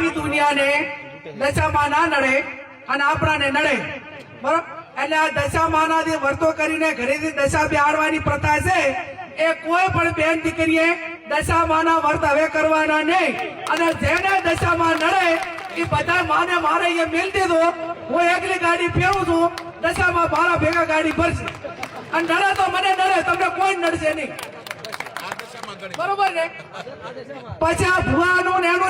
આખી દુનિયાને દશામાં ના નડે અને આપણાને નડે. બરોબર એટલે આ દશામાના વર્તો કરીને ઘરેથી દશા બિહારવાની પ્રથા છે, એ કોઈ પણ બેન દીકરીએ દશામાના વર્ત હવે કરવાના નહીં. અને જેને દશામાં નડે, એ બધા માને મારે એ મેલ દીધો હું એકલી ગાડી ફેરવું છું, દશામાં મારા ભેગા ગાડી ભરશે. અને નડે તો મને નડે, તમને કોઈ નડશે નહીં. બરોબર ને? પછી આ ભુવાનું ને એનું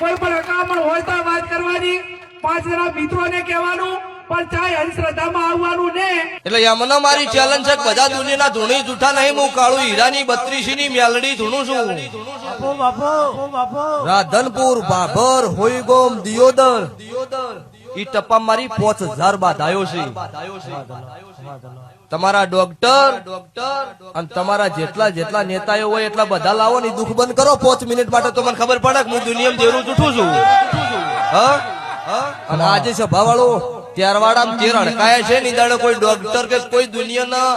કોઈ પણ અકામણ હોય તો વાત કરવાની. પાંચ જણા મિત્રોને કહેવાનું પણ ચાહે અંધશ્રદ્ધામાં આવવાનું ને. એટલે યમના મારી ચેલેન્જ છે બધા દુનિયાના ધૂણી જૂઠા નહીં હું કાળું હીરાની બત્રીસી ની મેલડી ધૂણું છું. બાપુ બાપુ. બાપુ રાધનપુર બાભર હોઈગોમ દિયોદર. ઈ મારી પોચ હજાર આવ્યો છે. તમારા ડોક્ટર અને તમારા જેટલા જેટલા નેતાઓ હોય એટલા બધા લાવો ને દુઃખ બંધ કરો. પાંચ મિનિટ માટે તો મને ખબર પડે કે હું દુનિયામાં જેરું જૂઠું છું. હા? અને આજે સભા વાળો ત્યારવાડા જે રણકાય છે ની દાડે કોઈ ડોક્ટર કે કોઈ દુનિયાના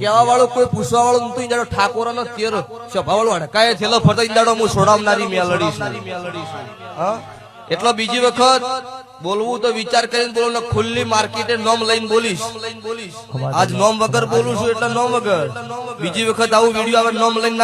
કેવા વાળો કોઈ પૂછવા વાળો નતું ઈ ઠાકોર નો તેર સભા વાળો અડકાય થયેલો ફરતા ઈ દાડો હું છોડાવનારી મેલડી છું. હા? એટલો બીજી વખત બોલવું તો વિચાર કરીને બોલો ને ખુલ્લી માર્કેટે નોમ લઈને બોલીશ. આજ નોમ વગર બોલું છું એટલે નોમ વગર. બીજી વખત આવું વીડિયો આવે નોમ લઈને